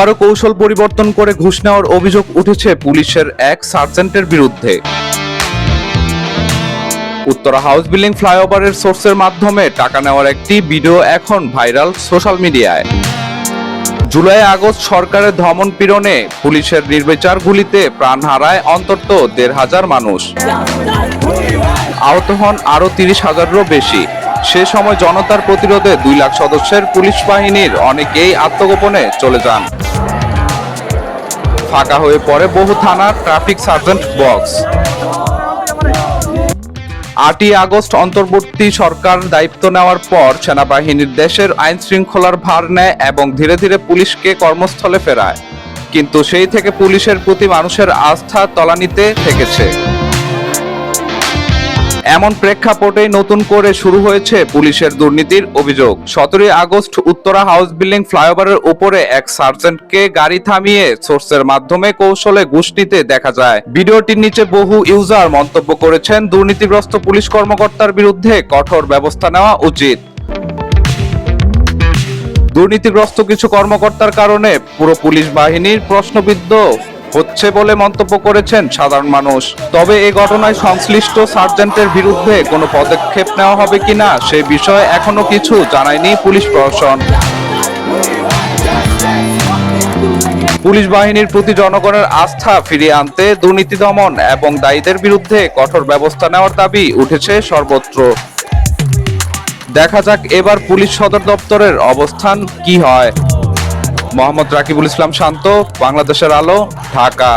আবারও কৌশল পরিবর্তন করে ঘুষ নেওয়ার অভিযোগ উঠেছে পুলিশের এক সার্জেন্টের বিরুদ্ধে। উত্তরা হাউস বিল্ডিং ফ্লাইওভারের সোর্সের মাধ্যমে টাকা নেওয়ার একটি ভিডিও এখন ভাইরাল সোশ্যাল মিডিয়ায়। জুলাই আগস্ট সরকারের ধমন পীড়নে পুলিশের নির্বিচার গুলিতে প্রাণ হারায় অন্তত দেড় হাজার মানুষ। আহত হন আরও তিরিশ হাজারেরও বেশি। সে সময় জনতার প্রতিরোধে দুই লাখ সদস্যের পুলিশ বাহিনীর অনেকেই আত্মগোপনে চলে যান। ফাঁকা হয়ে পড়ে বহু থানার ট্রাফিক সার্জেন্ট বক্স। আটই আগস্ট অন্তর্বর্তী সরকার দায়িত্ব নেওয়ার পর সেনাবাহিনীর দেশের আইন শৃঙ্খলার ভার নেয় এবং ধীরে ধীরে পুলিশকে কর্মস্থলে ফেরায়। কিন্তু সেই থেকে পুলিশের প্রতি মানুষের আস্থা তলানিতে থেকেছে। এমন প্রেক্ষাপটেই নতুন করে শুরু হয়েছে পুলিশের দুর্নীতির অভিযোগ। সতেরোই আগস্ট উত্তরা হাউস বিল্ডিং ফ্লাইওভারের উপরে এক সার্জেন্টকে গাড়ি থামিয়ে সোর্সের মাধ্যমে কৌশলে ঘুষ নিতে দেখা যায়। ভিডিওটির নিচে বহু ইউজার মন্তব্য করেছেন, দুর্নীতিগ্রস্ত পুলিশ কর্মকর্তার বিরুদ্ধে কঠোর ব্যবস্থা নেওয়া উচিত। দুর্নীতিগ্রস্ত কিছু কর্মকর্তার কারণে পুরো পুলিশ বাহিনীর প্রশ্নবিদ্ধ হচ্ছে বলে মন্তব্য করেছেন সাধারণ মানুষ। তবে এ ঘটনায় সংশ্লিষ্ট সার্জেন্টের বিরুদ্ধে কোনো পদক্ষেপ নেওয়া হবে কিনা সে বিষয়ে এখনও কিছু জানায়নি পুলিশ প্রশাসন। পুলিশ বাহিনীর প্রতি জনগণের আস্থা ফিরিয়ে আনতে দুর্নীতি দমন এবং দায়ীদের বিরুদ্ধে কঠোর ব্যবস্থা নেওয়ার দাবি উঠেছে সর্বত্র। দেখা যাক এবার পুলিশ সদর দপ্তরের অবস্থান কি হয়। মোহাম্মদ রাকিবুল ইসলাম শান্ত বাংলাদেশের আলো ঢাকা।